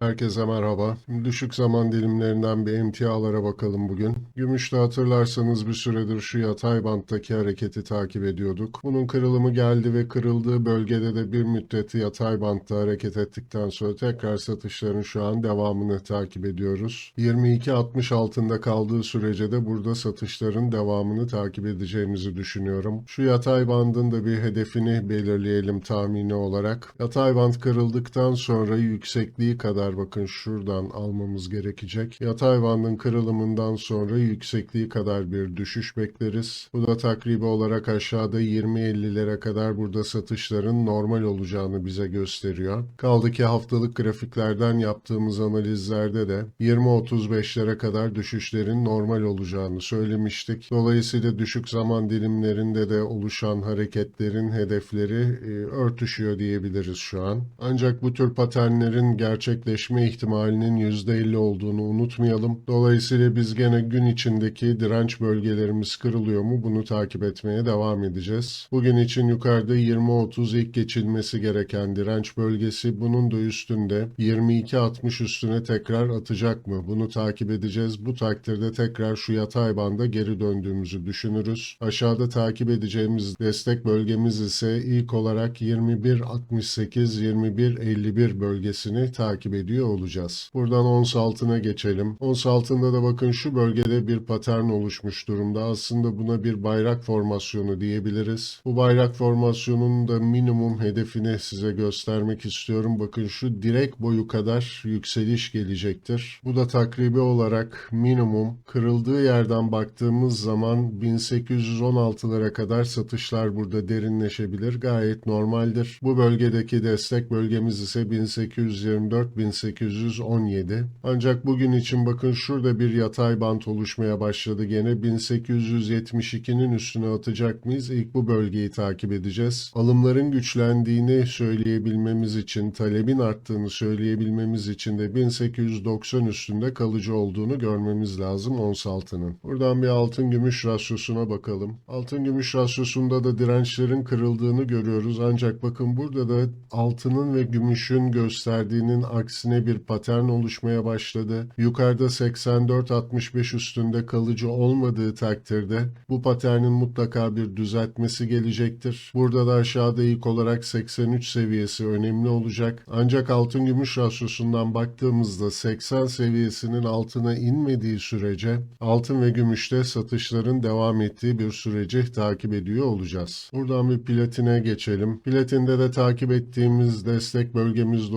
Herkese merhaba. Düşük zaman dilimlerinden bir emtialara bakalım bugün. Gümüşte hatırlarsanız bir süredir şu yatay banttaki hareketi takip ediyorduk. Bunun kırılımı geldi ve kırıldığı bölgede de bir müddet yatay bantta hareket ettikten sonra tekrar satışların şu an devamını takip ediyoruz. 22.60 altında kaldığı sürece de burada satışların devamını takip edeceğimizi düşünüyorum. Şu yatay bandın da bir hedefini belirleyelim tahmini olarak. Yatay band kırıldıktan sonra yüksekliği kadar bakın şuradan almamız gerekecek. Yatay bandın kırılımından sonra yüksekliği kadar bir düşüş bekleriz. Bu da takribi olarak aşağıda 20-50'lere kadar burada satışların normal olacağını bize gösteriyor. Kaldı ki haftalık grafiklerden yaptığımız analizlerde de 20-35'lere kadar düşüşlerin normal olacağını söylemiştik. Dolayısıyla düşük zaman dilimlerinde de oluşan hareketlerin hedefleri e, örtüşüyor diyebiliriz şu an. Ancak bu tür paternlerin gerçekleşme ihtimalinin %50 olduğunu unutmayalım. Dolayısıyla biz gene gün içindeki direnç bölgelerimiz kırılıyor mu bunu takip etmeye devam edeceğiz. Bugün için yukarıda 20-30 ilk geçilmesi gereken direnç bölgesi bunun da üstünde 22-60 üstüne tekrar atacak mı? Bunu takip edeceğiz. Bu takdirde tekrar şu yatay banda geri döndüğümüzü düşünürüz. Aşağıda takip edeceğimiz destek bölgemiz ise ilk olarak 21.68-21.51 bölgesini takip ediyor olacağız. Buradan ons altına geçelim. Ons altında da bakın şu bölgede bir patern oluşmuş durumda. Aslında buna bir bayrak formasyonu diyebiliriz. Bu bayrak formasyonunun da minimum hedefini size göstermek istiyorum. Bakın şu direk boyu kadar yükseliş gelecektir. Bu da takribi olarak minimum kırıldığı yerden baktığımız zaman 1816'lara kadar satışlar burada derinleşebilir. Gayet normaldir. Bu bölgedeki destek bölgemiz ise 1824-1817. Ancak bugün için bakın şurada bir yatay bant oluşmaya başladı gene. 1872'nin üstüne atacak mıyız? İlk bu bölgeyi takip edeceğiz. Alımların güçlendiğini söyleyebilmemiz için, talebin arttığını söyleyebilmemiz için de 1890 üstünde kalıcı olduğunu görmemiz lazım ons altının. Buradan bir altın gümüş rasyosuna bakalım. Altın gümüş rasyosunda da dirençlerin kırıldığını görüyoruz. Ancak bakın burada da altının ve gümüşün gösterdiğinin aksine bir patern oluşmaya başladı. Yukarıda 84-65 üstünde kalıcı olmadığı takdirde bu paternin mutlaka bir düzeltmesi gelecektir. Burada da aşağıda ilk olarak 83 seviyesi önemli olacak. Ancak altın gümüş rasyosundan baktığımızda 80 seviyesinin altına inmediği sürece altın ve gümüşte satışların devam ettiği bir süreci takip ediyor olacağız. Buradan bir platine geçelim. Platinde de takip ettiğimiz destek bölgemiz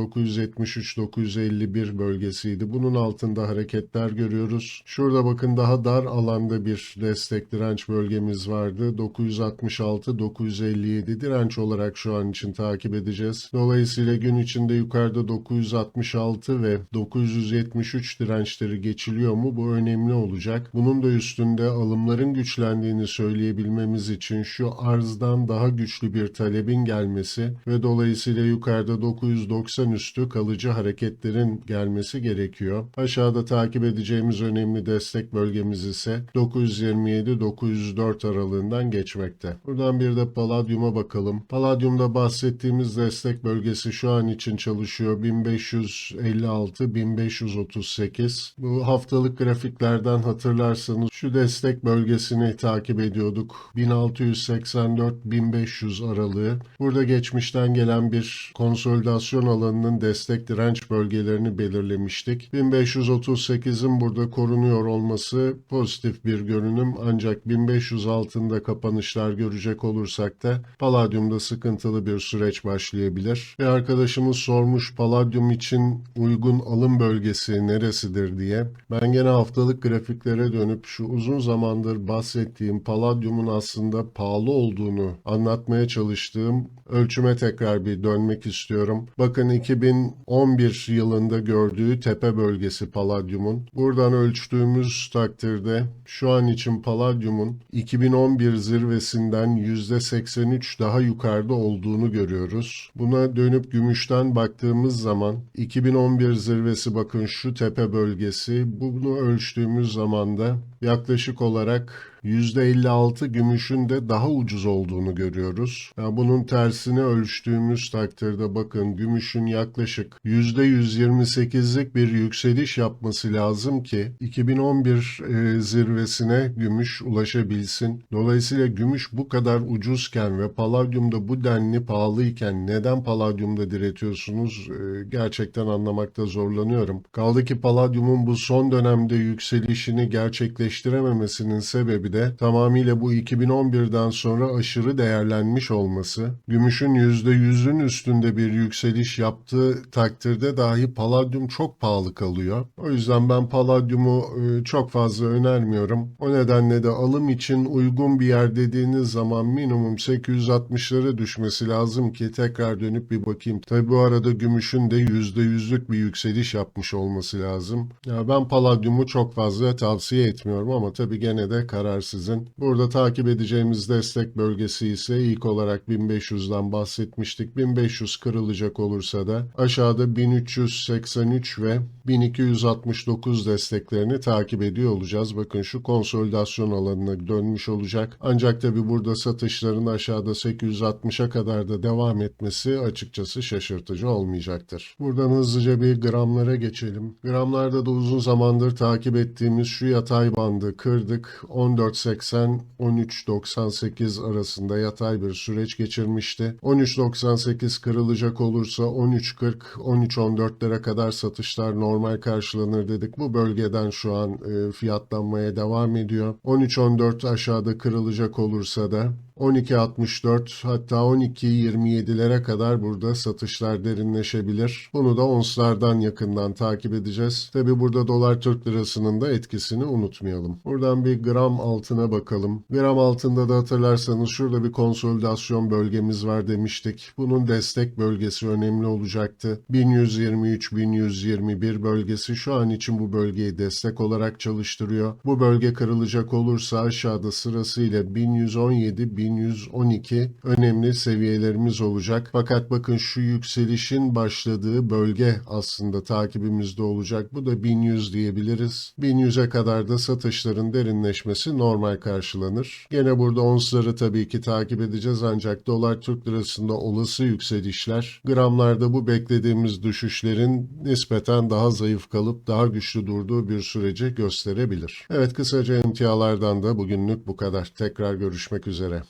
973-951 bölgesiydi. Bunun altında hareketler görüyoruz. Şurada bakın daha dar alanda bir destek direnç bölgemiz vardı. 966-957 direnç olarak şu an için takip edeceğiz. Dolayısıyla gün içinde yukarıda 966 ve 973 dirençleri geçiliyor mu? Bu önemli olacak. Bunun da üstünde alımların güçlendiğini söyleyebilmemiz için şu arzdan daha güçlü bir talebin gelmesi ve dolayısıyla yukarıda 990 üstü kalıcı hareketlerin gelmesi gerekiyor. Aşağıda takip edeceğimiz önemli destek bölgemiz ise 927-904 aralığından geçmekte. Buradan bir de paladyuma bakalım. Paladyumda bahsettiğimiz destek bölgesi şu an için çalışıyor. 1556-1538. Bu haftalık grafiklerden hatırlarsanız şu destek bölgesini takip ediyorduk. 1684-1500 aralığı. Burada geçmişten gelen bir konsolidasyon alanının destek direnç bölgelerini belirlemiştik. 1538'in burada korunuyor olması pozitif bir görünüm ancak 1500 altında kapanışlar görecek olursak da paladyumda sıkıntılı bir süreç başlayabilir. Bir arkadaşımız sormuş paladyum için uygun alım bölgesi neresidir diye. Ben gene haftalık grafiklere dönüp şu uzun zamandır bahsettiğim paladyumun aslında pahalı olduğunu anlatmaya çalıştığım ölçüme tekrar bir dönmek istiyorum. Bakın 2011 yılında gördüğü tepe bölgesi paladyumun. Buradan ölçtüğümüz takdirde şu an için paladyumun 2011 zirvesinden %83 daha yukarıda olduğunu görüyoruz. Buna dönüp gümüşten baktığımız zaman 2011 zirvesi bakın şu tepe bölgesi. Bunu ölçtüğümüz zaman da yaklaşık olarak %56 gümüşün de daha ucuz olduğunu görüyoruz. Yani bunun tersini ölçtüğümüz takdirde bakın gümüşün yaklaşık %128'lik bir yükseliş yapması lazım ki 2011 e, zirvesine gümüş ulaşabilsin. Dolayısıyla gümüş bu kadar ucuzken ve paladyumda bu denli pahalıyken neden paladyumda diretiyorsunuz E, gerçekten anlamakta zorlanıyorum. Kaldı ki paladyumun bu son dönemde yükselişini gerçekleştirememesinin sebebi de tamamıyla bu 2011'den sonra aşırı değerlenmiş olması. Gümüşün %100'ün üstünde bir yükseliş yaptığı takdirde dahi paladyum çok pahalı kalıyor. O yüzden ben paladyumu e, çok fazla önermiyorum. O nedenle de alım için uygun bir yer dediğiniz zaman minimum 860'lara düşmesi lazım ki tekrar dönüp bir bakayım. Tabi bu arada gümüşün de %100'lük bir yükseliş yapmış olması lazım. Ya ben paladyumu çok fazla tavsiye etmiyorum ama tabi gene de karar sizin. Burada takip edeceğimiz destek bölgesi ise ilk olarak 1500'den bahsetmiştik. 1500 kırılacak olursa da aşağıda 1383 ve 1269 desteklerini takip ediyor olacağız. Bakın şu konsolidasyon alanına dönmüş olacak. Ancak tabi burada satışların aşağıda 860'a kadar da devam etmesi açıkçası şaşırtıcı olmayacaktır. Buradan hızlıca bir gramlara geçelim. Gramlarda da uzun zamandır takip ettiğimiz şu yatay bandı kırdık. 14.80-13.98 arasında yatay bir süreç geçirmişti. 13.98 kırılacak olursa 13.40, 13.14'lere kadar satışlar normal karşılanır dedik. Bu bölgeden şu an e, fiyatlanmaya devam ediyor. 13.14 aşağıda kırılacak olursa da 12.64 hatta 12.27'lere kadar burada satışlar derinleşebilir. Bunu da onslardan yakından takip edeceğiz. Tabi burada dolar Türk lirasının da etkisini unutmayalım. Buradan bir gram altına bakalım. Gram altında da hatırlarsanız şurada bir konsolidasyon bölgemiz var demiştik. Bunun destek bölgesi önemli olacaktı. 1123-1121 bölgesi şu an için bu bölgeyi destek olarak çalıştırıyor. Bu bölge kırılacak olursa aşağıda sırasıyla 1117 1112 önemli seviyelerimiz olacak. Fakat bakın şu yükselişin başladığı bölge aslında takibimizde olacak. Bu da 1100 diyebiliriz. 1100'e kadar da satışların derinleşmesi normal karşılanır. Gene burada onsları tabii ki takip edeceğiz ancak dolar Türk lirasında olası yükselişler gramlarda bu beklediğimiz düşüşlerin nispeten daha zayıf kalıp daha güçlü durduğu bir süreci gösterebilir. Evet kısaca emtialardan da bugünlük bu kadar. Tekrar görüşmek üzere.